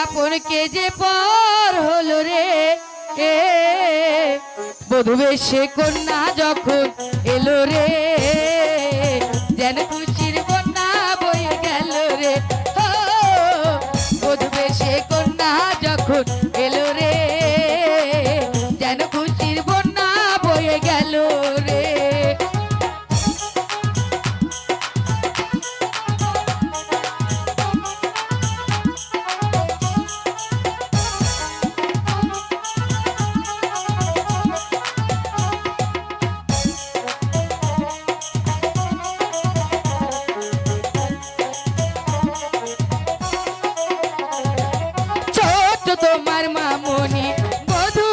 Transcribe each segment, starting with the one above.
আপনকে যে পর হলো রে? এ বধু সে কন্যা যখন এলো রে, যেন খুশির বন্যা বয়ে গেল রে। ও বধু সে কন্যা যখন এলো রে, যেন খুশির বন্যা বয়ে গেল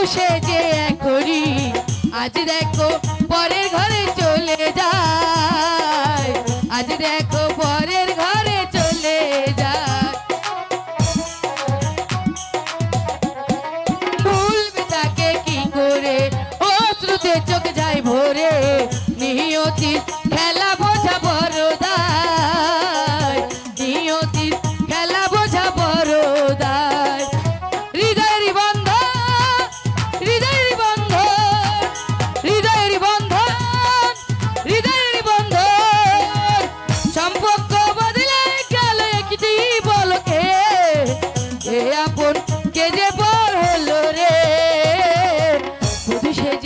বধু এক ঘড়ি আজ দেখো পরের ঘরে চলে যায়। আজ দেখো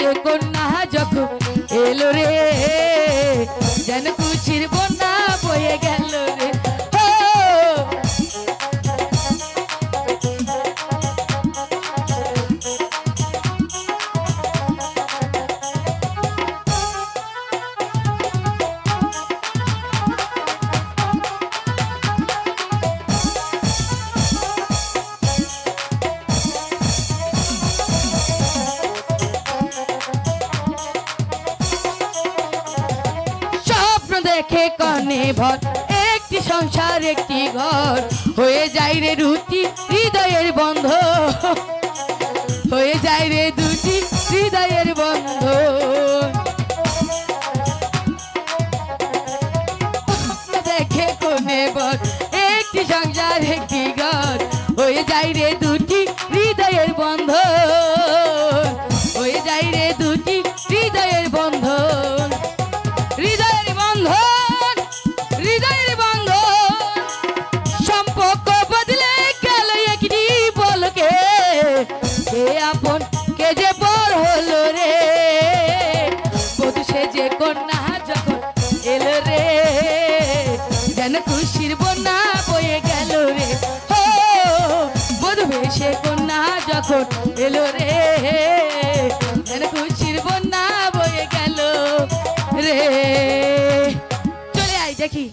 বুধু দেখে কনে ভর, একটি সংসার, একটি ঘর। হয়ে যায় রে রুটি হৃদয়ের বন্ধ। হয়ে যায় রে দুটি হৃদয়ের বন্ধ। দেখে কনে ভর, একটি সংসার, একটি ঘর। হয়ে যায় রে দুটি হৃদয়ের বন্ধ। হয়ে যায় রে দুটি হৃদয়ের বন্ধন আপন, কে যে বর হলো রে? বধু সে যে কন্যা যখন এলো রে, যেন খুশির বন্যা বয়ে গেল রে। ও বধু সে কন্যা যখন এলো রে, যেন খুশির বন্যা বয়ে গেল রে। চলে আয় দেখি।